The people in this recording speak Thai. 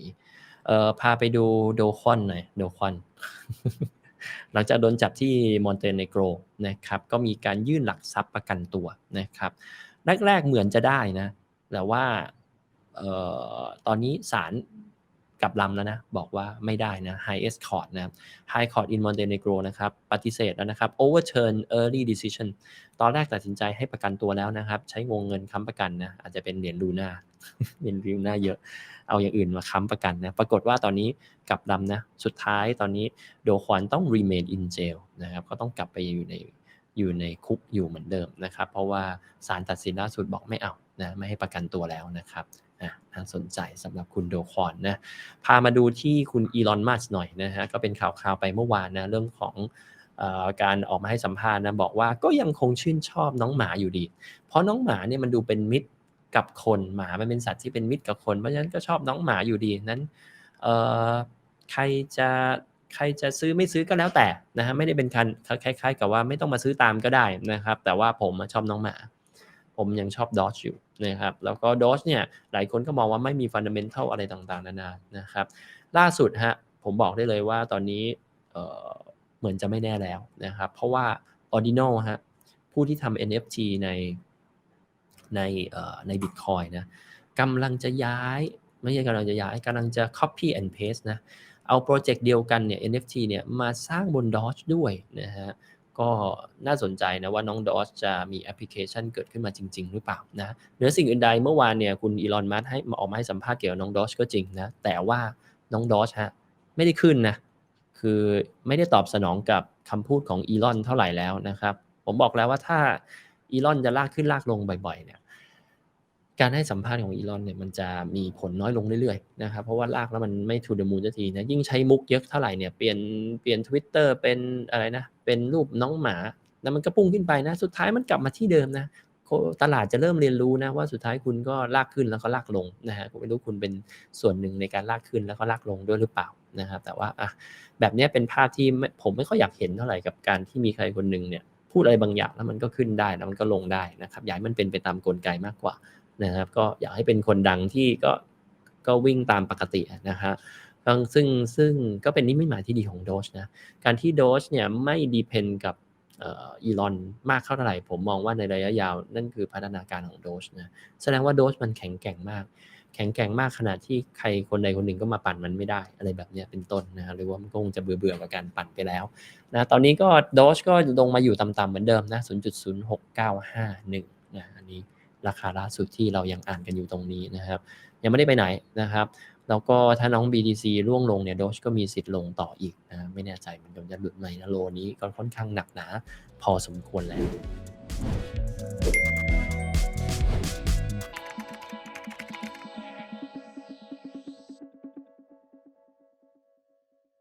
ีเอ่อพาไปดูโดคอนหน่อยโดคอน หลังจากโดนจับที่มอนเตเนโกรนะครับก็มีการยื่นหลักทรัพย์ประกันตัวนะครับแรกๆเหมือนจะได้นะแต่ว่าออตอนนี้ศาล กับลำแล้วนะบอกว่าไม่ได้นะ highest court นะ high court in Montenegro นะครับปฏิเสธแล้วนะครับ overturn early decision ตอนแรกตัดสินใจให้ประกันตัวแล้วนะครับ ใช้วงเงินค้ำประกันนะอาจจะเป็นเหรียญลูน่าเหรียญลูน่าเยอะ เอาอย่างอื่นมาค้ำประกันนะ ปรากฏว่าตอนนี้กลับลำนะสุดท้ายตอนนี้โดควอนต้อง remain in jail นะครับก็ต้องกลับไปอยู่ในอยู่ในคุกอยู่เหมือนเดิมนะครับ เพราะว่าศาลตัดสินล่าสุดบอกไม่เอานะไม่ให้ประกันตัวแล้วนะครับ อะน่าสนใจสำหรับคุณโดคอนนะพามาดูที่คุณอีลอนมัสหน่อยนะฮะก็เป็นข่าวคราวไปเมื่อวานนะเรื่องของอการออกมาให้สัมภาษณ์นะบอกว่าก็ยังคงชื่นชอบน้องหมาอยู่ดี เพราะน้องหมาเนี่ยมันดูเป็นมิตรกับคนหมามันเป็นสัตว์ที่เป็นมิตรกับคนเพราะฉะนั้นก็ชอบน้องหมาอยู่ดีนั้นใครจะใครจะซื้อไม่ซื้อก็แล้วแต่นะฮะไม่ได้เป็นการคล้าย ๆ กับว่าไม่ต้องมาซื้อตามก็ได้นะครับ แต่ว่าผมชอบน้องหมา ผมยังชอบดอ e อยู่ นะครับแล้วก็ดอ e เนี่ยหลายคนก็มองว่าไม่มีฟันเดเมนทัลอะไรต่างๆ นานานะครับล่าสุดฮะผมบอกได้เลยว่าตอนนี้เหมือนจะไม่แน่แล้วนะครับเพราะว่า Ordinal ฮะผู้ที่ทำ NFT ในในเอ่อใน Bitcoin นะกำลังจะย้ายไม่ใช่กำลังจะย้ายกำลังจะ copy and paste นะเอาโปรเจกต์เดียวกันเนี่ย NFT เนี่ยมาสร้างบน Doge ด้วยนะฮะ ก็น่าสนใจนะว่าน้องดอสจะมีแอปพลิเคชันเกิดขึ้นมาจริง ๆ หรือเปล่านะเหนือสิ่งอื่นใดเมื่อวานเนี่ยคุณอีลอนมัสให้มาออกมาให้สัมภาษณ์เกี่ยวกับน้องดอสก็จริงนะแต่ว่าน้องดอสฮะไม่ได้ขึ้นนะคือไม่ได้ตอบสนองกับคำพูดของอีลอนเท่าไหร่แล้วนะครับ ผมบอกแล้วว่าถ้าอีลอนจะลากขึ้นลากลงบ่อยๆเนี่ย การให้สัมภาษณ์ของอีลอนเนี่ยมันจะมีผลน้อยลงเรื่อยๆนะครับเพราะว่าลากแล้วมันไม่ทูเดมูนสักทีนะยิ่งใช้มุกเยอะเท่าไหร่เนี่ยเปลี่ยนเปลี่ยนทวิตเตอร์เป็นอะไรนะ เป็นรูปน้องหมาแล้วมันก็พุ่งขึ้นไปนะ สุดท้ายมันกลับมาที่เดิมนะตลาดจะเริ่มเรียนรู้นะว่าสุดท้ายคุณก็ลากขึ้นแล้วก็ลากลงนะฮะผมไม่รู้คุณเป็นส่วนหนึ่งในการลากขึ้นแล้วก็ลากลงด้วยหรือเปล่านะครับแต่ว่าอะแบบนี้เป็นภาพที่ผมไม่ค่อยอยากเห็นเท่าไหร่กับการที่มีใครคนหนึ่งเนี่ยพูดอะไรบางอย่างแล้วมันก็ขึ้นได้แล้วมันก็ลงได้นะครับอยากให้มันเป็นไปตามกลไกมากกว่า นะครับ ก็อยากให้เป็นคนดังที่ก็ก็วิ่งตามปกตินะฮะซึ่งซึ่งก็เป็นนิมิตหมายที่ดีของโดชนะ การที่โดชเนี่ยไม่ดีเพนกับอีลอนมากเท่าไหร่ ผมมองว่าในระยะยาวนั่นคือพัฒนาการของโดชนะแสดงว่าโดชมันแข็งแกร่งมาก แข็งแกร่งมากขนาดที่ใครคนใดคนหนึ่งก็มาปั่นมันไม่ได้อะไรแบบนี้เป็นต้นนะหรือว่ามันคงจะเบื่อเบื่อกับการปั่นไปแล้วนะตอนนี้ก็โดชก็ลงมาอยู่ต่ำๆเหมือนเดิมนะ0.0691นะอันนี้ ราคาล่าสุดที่เรายังอ่านกันอยู่ตรงนี้นะครับ ยังไม่ได้ไปไหนนะครับ แล้วก็ถ้าน้อง BTC ร่วงลงเนี่ยโดชก็มีสิทธิ์ลงต่ออีกนะไม่แน่ใจมันจะหลุดไหมนะโลนี้ก็ค่อนข้างหนักหนาพอสมควรแล้ว